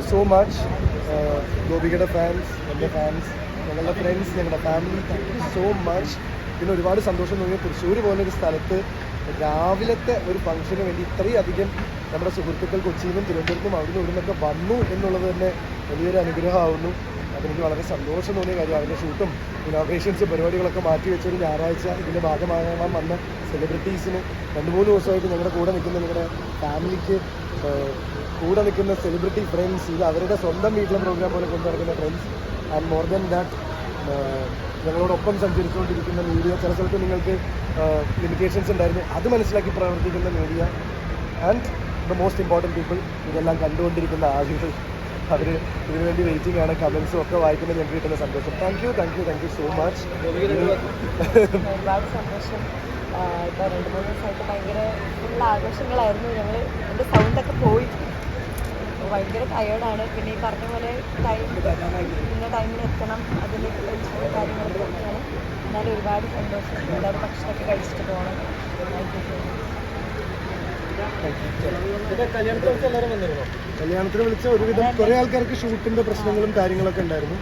U so much ഗോപികയുടെ fans എന്റെ fans ഞങ്ങളുടെ ഫ്രണ്ട്സ് ഞങ്ങളുടെ family thank you so much പിന്നെ ഒരുപാട് സന്തോഷം തോന്നിയ തൃശ്ശൂർ പോലൊരു സ്ഥലത്ത് രാവിലത്തെ ഒരു ഫംഗ്ഷന് വേണ്ടി ഇത്രയും അധികം നമ്മുടെ സുഹൃത്തുക്കൾ കൊച്ചിയിൽ നിന്നും തിരുവനന്തപുരത്തും അവിടെ നിന്ന് ഇവിടെ നിന്നൊക്കെ വന്നു എന്നുള്ളത് തന്നെ വലിയൊരു അനുഗ്രഹമാവുന്നു. അതെനിക്ക് വളരെ സന്തോഷം തോന്നിയ കാര്യം അതിന്റെ ഷൂട്ടും ഇനോഗ്രേഷൻസ് പരിപാടികളൊക്കെ മാറ്റി വെച്ചൊരു ഞായറാഴ്ച ഇതിന്റെ ഭാഗമാകാൻ വന്ന സെലിബ്രിറ്റീസിന് രണ്ട് മൂന്ന് ദിവസമായിട്ട് ഞങ്ങളുടെ കൂടെ നിൽക്കുന്ന നിങ്ങളുടെ ഫാമിലിക്ക് കൂടെ നിൽക്കുന്ന സെലിബ്രിറ്റി ഫ്രണ്ട്സ് ഇത് അവരുടെ സ്വന്തം വീട്ടിലെ പ്രോഗ്രാം പോലെ കൊണ്ടു നടക്കുന്ന friends and more than that ഞങ്ങളോടൊപ്പം സഞ്ചരിച്ചുകൊണ്ടിരിക്കുന്ന മീഡിയ ചില സ്ഥലത്ത് നിങ്ങൾക്ക് ലിമിറ്റേഷൻസ് ഉണ്ടായിരുന്നു. അത് മനസ്സിലാക്കി പ്രവർത്തിക്കുന്ന media and the most important people ഇതെല്ലാം കണ്ടുകൊണ്ടിരിക്കുന്ന ആളുകൾ. അവർ ഇതിനു വേണ്ടി വെയിറ്റിംഗ് ആണ്. കമൻസും ഒക്കെ വായിക്കുന്ന ഞങ്ങൾക്ക് കിട്ടുന്ന സന്തോഷം. Thank you thank you thank you so much സന്തോഷം. ഇപ്പോൾ രണ്ട് മൂന്ന് ദിവസമായിട്ട് ഭയങ്കര ഫുൾ ആഘോഷങ്ങളായിരുന്നു. ഞങ്ങൾ എന്റെ പോയി ഭയങ്കര ടയേർഡാണ് പിന്നെ ഈ പറഞ്ഞ പോലെ ടൈം ഇന്ന ടൈമിന് എത്തണം. ടെൻഷനും കാര്യങ്ങളൊക്കെ എന്നാലും ഒരുപാട് സന്തോഷം. എല്ലാവരും ഭക്ഷണമൊക്കെ കഴിച്ചിട്ട് പോകണം. കല്യാണത്തിന് വിളിച്ച ഒരുവിധം കുറേ ആൾക്കാർക്ക് ഷൂട്ടിന്റെ പ്രശ്നങ്ങളും കാര്യങ്ങളൊക്കെ ഉണ്ടായിരുന്നു.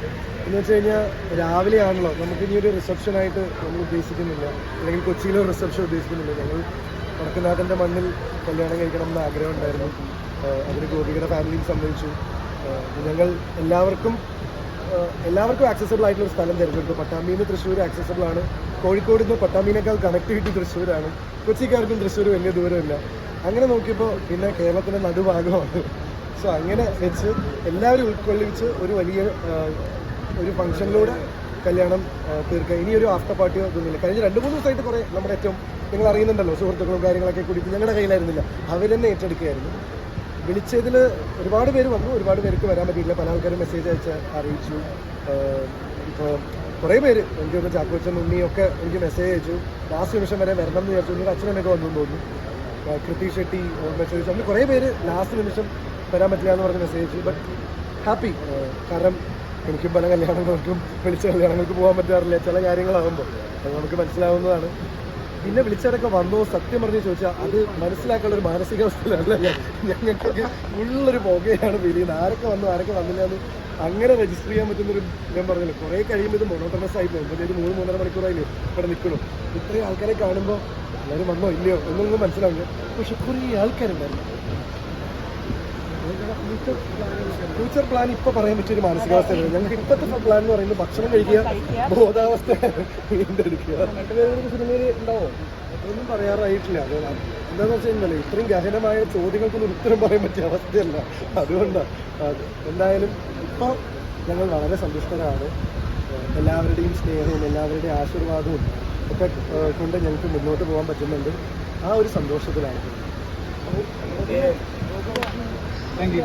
എന്ന് വെച്ച് കഴിഞ്ഞാൽ രാവിലെ ആണല്ലോ നമുക്ക് ഇനി ഒരു റിസപ്ഷൻ ആയിട്ട് നമ്മൾ ഉദ്ദേശിക്കുന്നില്ല. അല്ലെങ്കിൽ കൊച്ചിയിലെ റിസപ്ഷൻ ഉദ്ദേശിക്കുന്നില്ല. ഞങ്ങൾ വടക്കുന്നാഥന്റെ മണ്ണിൽ കല്യാണം കഴിക്കണം എന്ന ആഗ്രഹം ഉണ്ടായിരുന്നു. അതിന് ഗോപികയുടെ ഫാമിലിയിൽ സമ്മതിച്ചു. ഞങ്ങൾ എല്ലാവർക്കും എല്ലാവർക്കും ആക്സസബിൾ ആയിട്ടുള്ള ഒരു സ്ഥലം തിരഞ്ഞെടുത്തു. പട്ടാമ്പിയിൽ നിന്ന് തൃശ്ശൂർ ആക്സസബിൾ ആണ്. കോഴിക്കോട് നിന്ന് പട്ടാമ്പിനേക്കാൾ കണക്ടിവിറ്റി തൃശ്ശൂരാണ്. കൊച്ചിക്കാർക്കും തൃശ്ശൂർ വലിയ ദൂരമില്ല. അങ്ങനെ നോക്കിയപ്പോൾ പിന്നെ കേരളത്തിന്റെ നടുഭാഗമാണ്. സോ അങ്ങനെ വെച്ച് എല്ലാവരും ഉൾക്കൊള്ളിച്ച് ഒരു വലിയ ഒരു ഫംഗ്ഷനിലൂടെ കല്യാണം തീർക്കാം തീർക്കുക ഇനി ഒരു ആഫ്റ്റർ പാർട്ടിയോ ഇതൊന്നുമില്ല കഴിഞ്ഞ രണ്ട് മൂന്ന് ദിവസമായിട്ട് കുറേ നമ്മുടെ ഏറ്റവും നിങ്ങൾ അറിയുന്നുണ്ടല്ലോ സുഹൃത്തുക്കളും കാര്യങ്ങളൊക്കെ കൂടി ഞങ്ങളുടെ കയ്യിലായിരുന്നില്ല. അവർ തന്നെ ഏറ്റെടുക്കുകയായിരുന്നു. വിളിച്ചതിൽ ഒരുപാട് പേര് വന്നു ഒരുപാട് പേർക്ക് വരാൻ പറ്റിയില്ല. പല ആൾക്കാരും മെസ്സേജ് അയച്ച് അറിയിച്ചു. ഇപ്പോൾ കുറേ പേര് എനിക്ക് ഒന്ന് ചാക്കോച്ചൻ ഉണ്ണിയൊക്കെ എനിക്ക് മെസ്സേജ് അയച്ചു. ലാസ്റ്റ് നിമിഷം വരെ വരണം എന്ന് വിചാരിച്ചു. എനിക്ക് അച്ഛനൊക്കെ വന്നു തോന്നുന്നു. കൃതി ഷെട്ടി മെസ്സേജ് അങ്ങനെ കുറേ പേര് ലാസ്റ്റ് നിമിഷം വരാൻ പറ്റില്ല എന്ന് പറഞ്ഞ് മെസ്സേജ് അയച്ചു. ബട്ട് ഹാപ്പി കാരണം എനിക്കും പല കല്യാണങ്ങൾക്കും വിളിച്ച കല്യാണങ്ങൾക്ക് പോകാൻ പറ്റാറില്ല. ചില കാര്യങ്ങളാകുമ്പോൾ അത് നമുക്ക് മനസ്സിലാവുന്നതാണ്. പിന്നെ വിളിച്ചവരൊക്കെ വന്നോ സത്യം പറഞ്ഞ് ചോദിച്ചാൽ അത് മനസ്സിലാക്കാനുള്ള ഒരു മാനസികാവസ്ഥയിലല്ല ഞങ്ങൾക്കൊക്കെ ഉള്ളൊരു പുകയാണ് ഫീൽ ചെയ്യുന്നത് ആരൊക്കെ വന്നു ആരൊക്കെ വന്നില്ല എന്ന് അങ്ങനെ രജിസ്റ്റർ ചെയ്യാൻ പറ്റുന്നൊരു ഞാൻ പറഞ്ഞില്ല കുറേ കഴിയുമ്പോൾ ഇത് മോണോട്ടണസ് ആയി പോകും. ഇപ്പോൾ ഒരു മൂന്ന് മൂന്നര മണിക്കൂറായില്ലേ ഇവിടെ നിൽക്കണം ഇത്രയും ആൾക്കാരെ കാണുമ്പോൾ എല്ലാവരും വന്നോ ഇല്ലയോ എന്നൊന്നും മനസ്സിലാവില്ല. പക്ഷെ കുറേ ആൾക്കാരുണ്ടായിരുന്നു. ഫ്യൂച്ചർ പ്ലാൻ ഇപ്പൊ പറയാൻ പറ്റിയ ഒരു മാനസികാവസ്ഥയാണ്. ഞങ്ങൾക്ക് ഇപ്പോഴത്തെ പ്ലാൻ എന്ന് പറയുന്നത് ഭക്ഷണം കഴിക്കുക ബോധാവസ്ഥ വീണ്ടെടുക്കുക. സിനിമയിൽ ഉണ്ടാവോ? ഒന്നും പറയാറായിട്ടില്ല. എന്താന്ന് വെച്ച് കഴിഞ്ഞാൽ ഇത്രയും ഗഹനമായ ചോദ്യങ്ങൾക്കൊന്നും ഉത്തരം പറയാൻ പറ്റിയ അവസ്ഥയല്ല. അതുകൊണ്ടാണ് എന്തായാലും ഇപ്പൊ ഞങ്ങൾ വളരെ സന്തുഷ്ടരാണ്. എല്ലാവരുടെയും സ്നേഹവും എല്ലാവരുടെയും ആശീർവാദവും ഒക്കെ കൊണ്ട് ഞങ്ങൾക്ക് മുന്നോട്ട് പോകാൻ പറ്റുന്നുണ്ട്. ആ ഒരു സന്തോഷത്തിലാണ്. Thank you